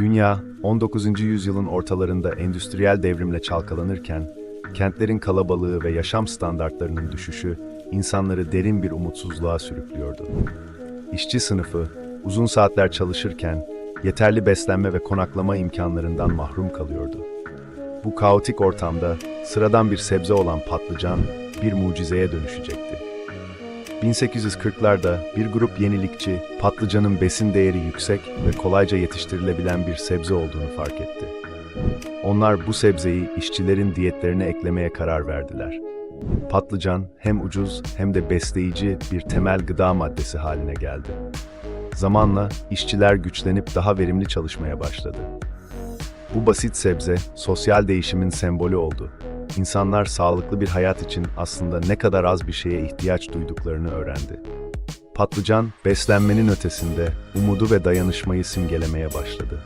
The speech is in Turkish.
Dünya, 19. yüzyılın ortalarında endüstriyel devrimle çalkalanırken, kentlerin kalabalığı ve yaşam standartlarının düşüşü insanları derin bir umutsuzluğa sürüklüyordu. İşçi sınıfı, uzun saatler çalışırken yeterli beslenme ve konaklama imkanlarından mahrum kalıyordu. Bu kaotik ortamda sıradan bir sebze olan patlıcan bir mucizeye dönüşecekti. 1840'larda bir grup yenilikçi patlıcanın besin değeri yüksek ve kolayca yetiştirilebilen bir sebze olduğunu fark etti. Onlar bu sebzeyi işçilerin diyetlerine eklemeye karar verdiler. Patlıcan hem ucuz hem de besleyici bir temel gıda maddesi haline geldi. Zamanla işçiler güçlenip daha verimli çalışmaya başladı. Bu basit sebze sosyal değişimin sembolü oldu. İnsanlar sağlıklı bir hayat için aslında ne kadar az bir şeye ihtiyaç duyduklarını öğrendi. Patlıcan beslenmenin ötesinde umudu ve dayanışmayı simgelemeye başladı.